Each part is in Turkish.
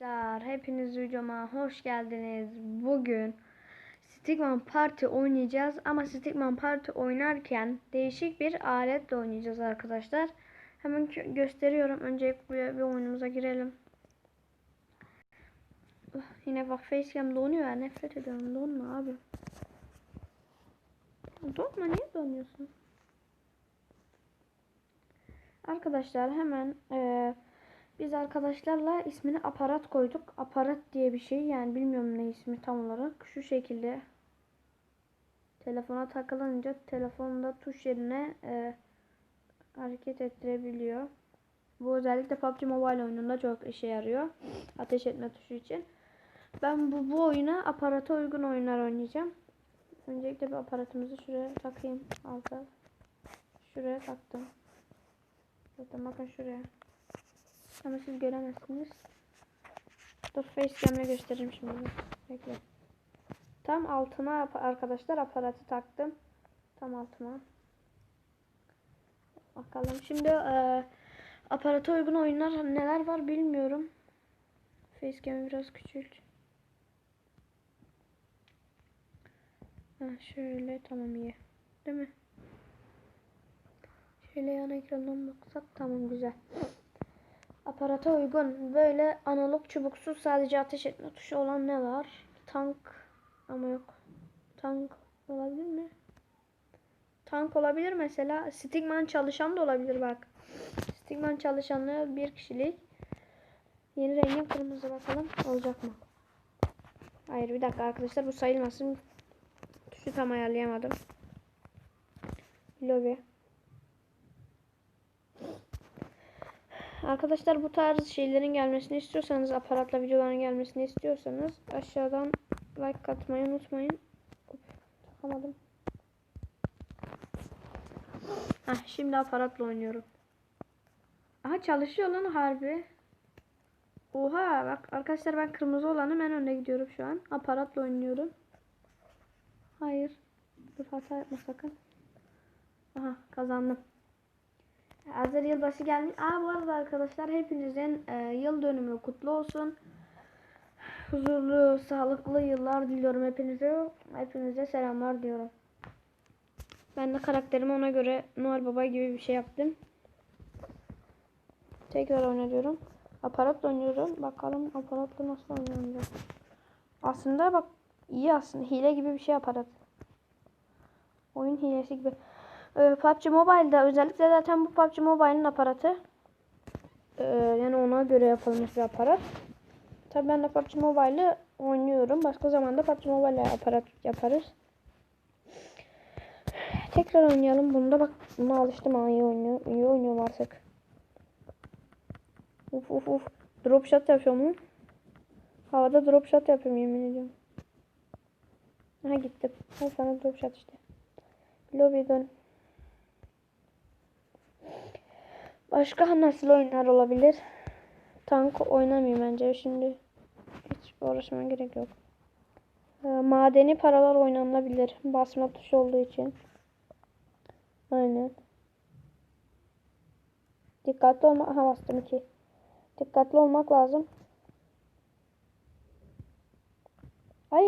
Arkadaşlar hepiniz videoma hoş geldiniz. Bugün Stickman Party oynayacağız ama Stickman Party oynarken değişik bir aletle oynayacağız arkadaşlar. Hemen gö- gösteriyorum. Öncelikle bir, bir oyunumuza girelim. Uh, yine bak facecam donuyor nefret ediyorum. Donma abi. Donma niye donuyorsun? Arkadaşlar hemen eee biz arkadaşlarla ismini aparat koyduk. Aparat diye bir şey yani bilmiyorum ne ismi tam olarak. Şu şekilde telefona takılınca telefonda tuş yerine e, hareket ettirebiliyor. Bu özellikle PUBG Mobile oyununda çok işe yarıyor. Ateş etme tuşu için. Ben bu, bu oyuna aparata uygun oyunlar oynayacağım. Öncelikle bir aparatımızı şuraya takayım. Alta. Şuraya taktım. Zaten bakın şuraya. Ama siz göremezsiniz. Dur facecam'le göstereyim şimdi. Bekle. Tam altına arkadaşlar aparatı taktım. Tam altına. Bakalım. Şimdi e, aparata uygun oyunlar neler var bilmiyorum. Facecam'ı biraz küçült. Şöyle tamam iyi. Değil mi? Şöyle yan ekrandan baksak tamam güzel. Aparata uygun. Böyle analog çubuksuz sadece ateş etme tuşu olan ne var? Tank ama yok. Tank olabilir mi? Tank olabilir mesela. Stigman çalışan da olabilir bak. Stigman çalışanlı bir kişilik. Yeni rengin kırmızı bakalım. Olacak mı? Hayır bir dakika arkadaşlar bu sayılmasın. Tuşu tam ayarlayamadım. Lobby. Arkadaşlar bu tarz şeylerin gelmesini istiyorsanız, aparatla videoların gelmesini istiyorsanız aşağıdan like atmayı unutmayın. Hop, takamadım. Heh, şimdi aparatla oynuyorum. Aha çalışıyor lan harbi. Oha bak arkadaşlar ben kırmızı olanım en önde gidiyorum şu an. Aparatla oynuyorum. Hayır. Dur hata yapma sakın. Aha kazandım. Hazır yılbaşı gelmiş. Aa bu arada arkadaşlar hepinizin e, yıl dönümü kutlu olsun. Huzurlu, sağlıklı yıllar diliyorum hepinize. Hepinize selamlar diyorum. Ben de karakterimi ona göre Noel Baba gibi bir şey yaptım. Tekrar oynuyorum. Aparatla oynuyorum. Bakalım aparatla nasıl oynanacak. Aslında bak iyi aslında. Hile gibi bir şey aparat. Oyun hilesi gibi. Ee, PUBG Mobile'da özellikle zaten bu PUBG Mobile'ın aparatı. Ee, yani ona göre yapılmış bir aparat. Tabii ben de PUBG Mobile'ı oynuyorum. Başka zamanda PUBG Mobile aparat yaparız. Tekrar oynayalım. Bunda bak buna alıştım ha iyi oynuyor. İyi oynuyorum artık. Uf uf uf. Drop shot yapıyorum mu? Havada drop shot yapıyorum yemin ediyorum. Ha gittim. Ha sana drop shot işte. Lobby dön. Başka nasıl oyunlar olabilir? Tank oynamayayım bence şimdi. Hiç uğraşmaya gerek yok. Ee, madeni paralar oynanabilir. Basma tuşu olduğu için. Aynen. Dikkatli olmak. Aha bastım iki. Dikkatli olmak lazım. Ay.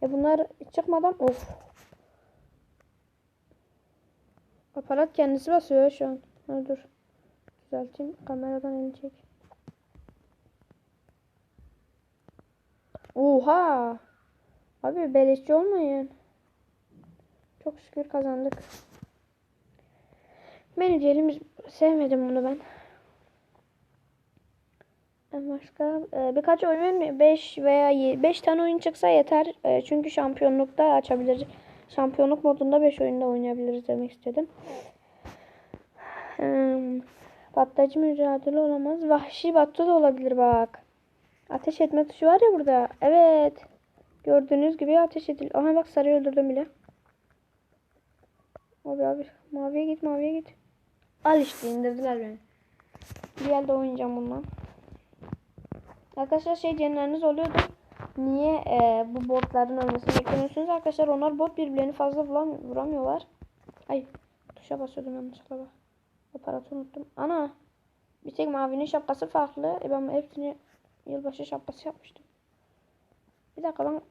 Ya bunlar çıkmadan of. Aparat kendisi basıyor şu an. Ha, dur. Düzelteyim. Kameradan elini çek. Oha. Abi beleşçi olmayın. Çok şükür kazandık. Menajerimiz sevmedim bunu ben. En Başka e, birkaç oyun 5 veya 5 tane oyun çıksa yeter. E, çünkü şampiyonlukta açabiliriz. Şampiyonluk modunda 5 oyunda oynayabiliriz demek istedim. Hmm, patlayıcı mücadele olamaz. Vahşi battı da olabilir bak. Ateş etme tuşu var ya burada. Evet. Gördüğünüz gibi ateş edil. Aha bak sarıyı öldürdüm bile. Abi abi. Maviye git maviye git. Al işte indirdiler beni. Bir yerde oynayacağım bundan. Arkadaşlar şey diyenleriniz oluyordu. Niye e, bu botların ölmesini beklemiyorsunuz? Arkadaşlar onlar bot birbirlerini fazla vuram vuramıyorlar. Ay tuşa basıyordum yanlışlıkla bak. Aparatı unuttum. Ana. Bir tek mavinin şapkası farklı. E ben hepsini yılbaşı şapkası yapmıştım. Bir dakika lan.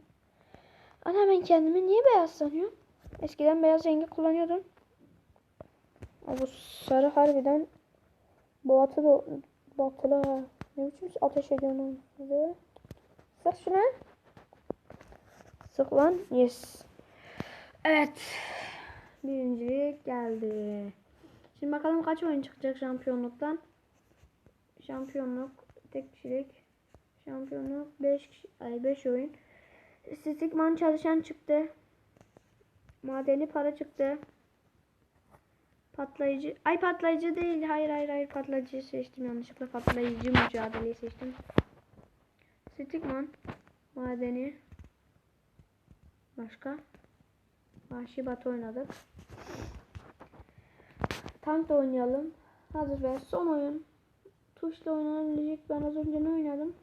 Ana ben kendimi niye beyaz sanıyorum? Eskiden beyaz rengi kullanıyordum. Ama bu sarı harbiden Boğatı da batılı ha. Ne biçim ateş ediyorsun oğlum size? Sık şuna. Sık lan. Yes. Evet. Birincilik geldi. Şimdi bakalım kaç oyun çıkacak şampiyonluktan. Şampiyonluk tek kişilik. Şampiyonluk 5 kişi ay 5 oyun. Stigman çalışan çıktı. Madeni para çıktı. Patlayıcı. Ay patlayıcı değil. Hayır hayır hayır patlayıcı seçtim yanlışlıkla. Patlayıcı mücadeleyi seçtim. Stigman. Madeni. Başka. Vahşi Batı oynadık. Tank da oynayalım. Hazır ve son oyun. Tuşla oynanabilecek. Ben az önce ne oynadım?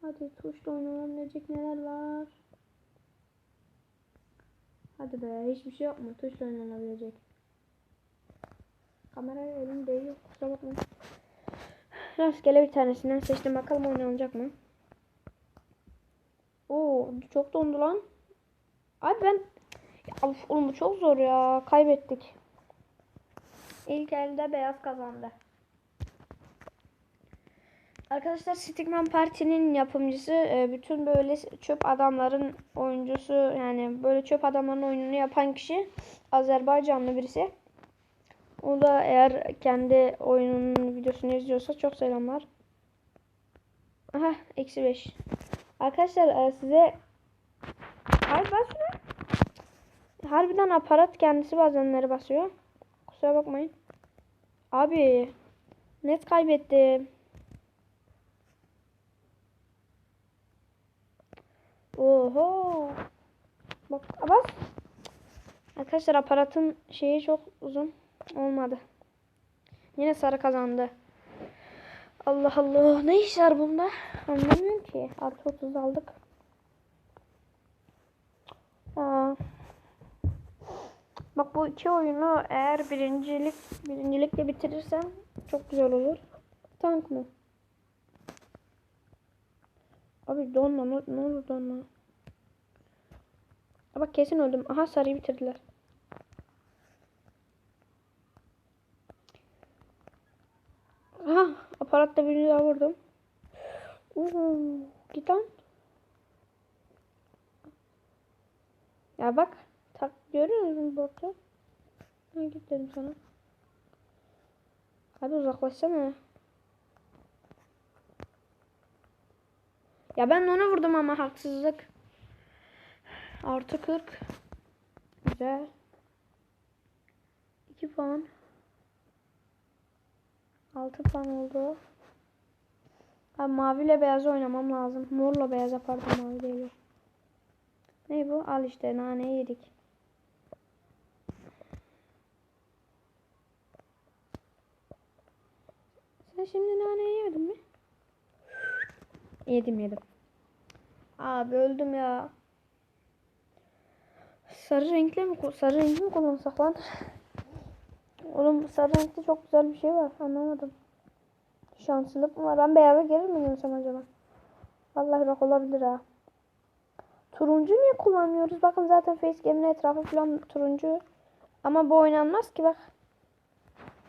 Hadi tuşla oynanabilecek neler var? Hadi be hiçbir şey yok mu? Tuşla oynanabilecek. Kamera elim değiyor. Kusura bakmayın. Rastgele bir tanesinden seçtim. Bakalım oynanacak mı? Oo çok dondu lan. Abi ben ya, oğlum bu çok zor ya. Kaybettik. İlk elde beyaz kazandı. Arkadaşlar Stickman Parti'nin yapımcısı e, bütün böyle çöp adamların oyuncusu yani böyle çöp adamların oyununu yapan kişi Azerbaycanlı birisi. O da eğer kendi oyununun videosunu izliyorsa çok selamlar. Aha eksi 5. Arkadaşlar e, size Hayır bas şuna. Harbiden aparat kendisi bazenleri basıyor. Kusura bakmayın. Abi net kaybettim. Oho. Bak bas. Arkadaşlar aparatın şeyi çok uzun olmadı. Yine sarı kazandı. Allah Allah. Ne iş var bunda? Anlamıyorum ki. Artı 30 aldık. Aa. Bak bu iki oyunu eğer birincilik birincilikle bitirirsem çok güzel olur. Tank mı? Abi donma ne, ne olur donma. Aa, bak kesin öldüm. Aha sarıyı bitirdiler. Aha aparatta birini daha vurdum. Uuu git lan. Ya bak. Tak görüyor musun botu? Ha git dedim sana. Hadi uzaklaşsana. Ya ben ona vurdum ama haksızlık. Artı 40. Güzel. 2 puan. 6 puan oldu. Abi maviyle beyaz oynamam lazım. Morla beyaz yapardım mavi değil. Ne bu? Al işte naneyi yedik. Sen şimdi naneyi yemedin mi? Yedim yedim. Abi öldüm ya. Sarı renkli mi? Sarı renkli mi kullansak lan? Oğlum sarı renkte çok güzel bir şey var. Anlamadım. Şanslılık mı var? Ben beyaza gelir mi dönsem acaba? Vallahi bak olabilir ha. Turuncu niye kullanmıyoruz? Bakın zaten facecam'in etrafı falan turuncu. Ama bu oynanmaz ki bak.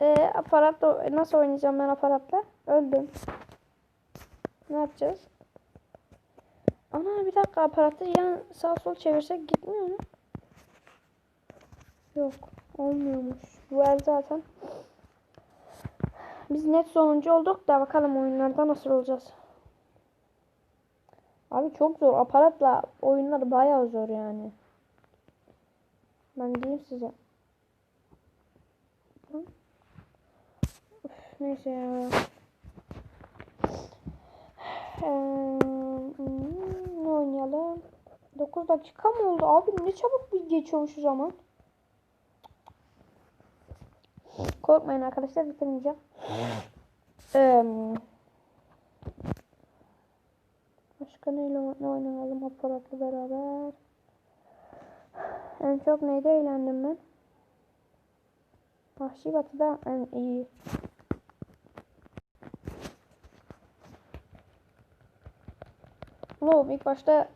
Ee, aparatla nasıl oynayacağım ben aparatla? Öldüm. Ne yapacağız? Ana bir dakika aparatı yan sağ sol çevirsek gitmiyor mu? Yok. Olmuyormuş. Bu el zaten. Biz net sonuncu olduk da bakalım oyunlarda nasıl olacağız. Abi çok zor. Aparatla oyunlar bayağı zor yani. Ben diyeyim size. Üf, neyse ya. Ee, ne oynayalım? 9 dakika mı oldu? Abi ne çabuk bir geçiyormuş o zaman. Korkmayın arkadaşlar bitirmeyeceğim. Ee, başka neyle ne oynayalım aparatla beraber? En çok neyde eğlendim ben? Vahşi Batı'da en iyi. Oğlum ilk başta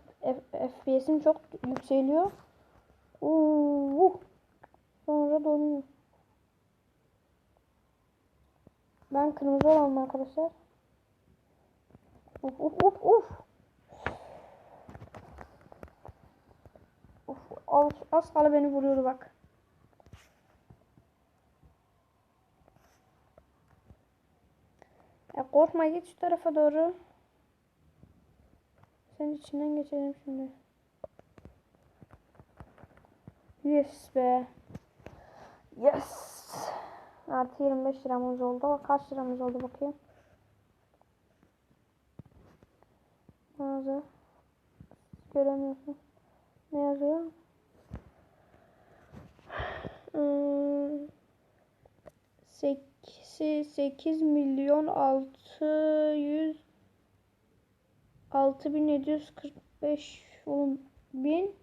FPS'im çok yükseliyor. Oo. Sonra donuyor. Ben kırmızı olalım arkadaşlar. Uf uf uf uf. Uf az, az kala beni vuruyordu bak. Ya korkma git şu tarafa doğru. Senin içinden geçelim şimdi. Yes be. Yes. Artı 25 liramız oldu. Kaç liramız oldu bakayım. Mağaza. Göremiyorsun. Ne yazıyor? Hmm. 8, 8 milyon 600 6745 oğlum bin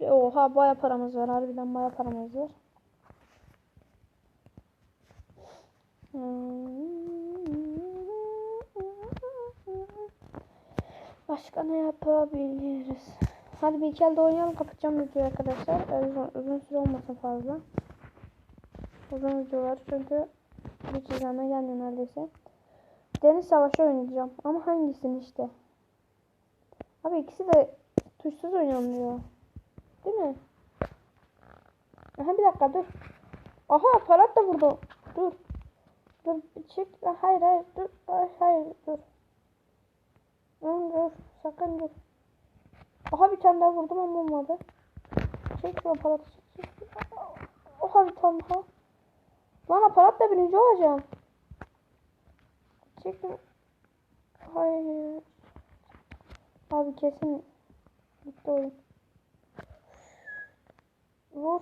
Oha baya paramız var harbiden baya paramız var. Başka ne yapabiliriz? Hadi bir iki elde oynayalım kapatacağım videoyu arkadaşlar. Uzun, uzun süre olmasın fazla. Uzun videolar çünkü hiç izleme gelmiyor neredeyse. Deniz Savaşı oynayacağım ama hangisini işte. Abi ikisi de tuşsuz oynanıyor. Değil mi? Aha bir dakika dur. Aha aparat da vurdu. Dur. Dur. Ah, Hayır hayır dur. Hayır hayır dur. Dur, dur sakın dur. Aha bir tane daha vurdum ama olmadı. Çek şu aparatı çek. Oha bir tane daha. Lan aparatla birinci olacağım. Çektim. Hayır. Abi kesin bitti oyun. Zor.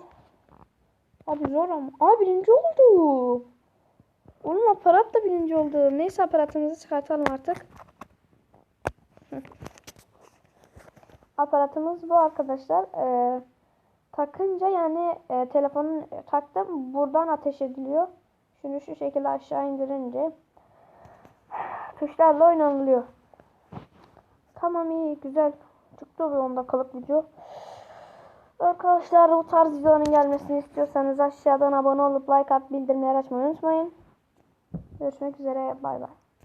Abi zor ama. Aa birinci oldu. Oğlum aparat da birinci oldu. Neyse aparatımızı çıkartalım artık. Aparatımız bu arkadaşlar. Ee, takınca yani e, telefonun taktım buradan ateş ediliyor. Şunu şu şekilde aşağı indirince tuşlarla oynanılıyor. Tamam iyi güzel. Çıktı bir 10 dakikalık video. Arkadaşlar bu tarz videoların gelmesini istiyorsanız aşağıdan abone olup like at bildirimleri açmayı unutmayın. Görüşmek üzere bay bay.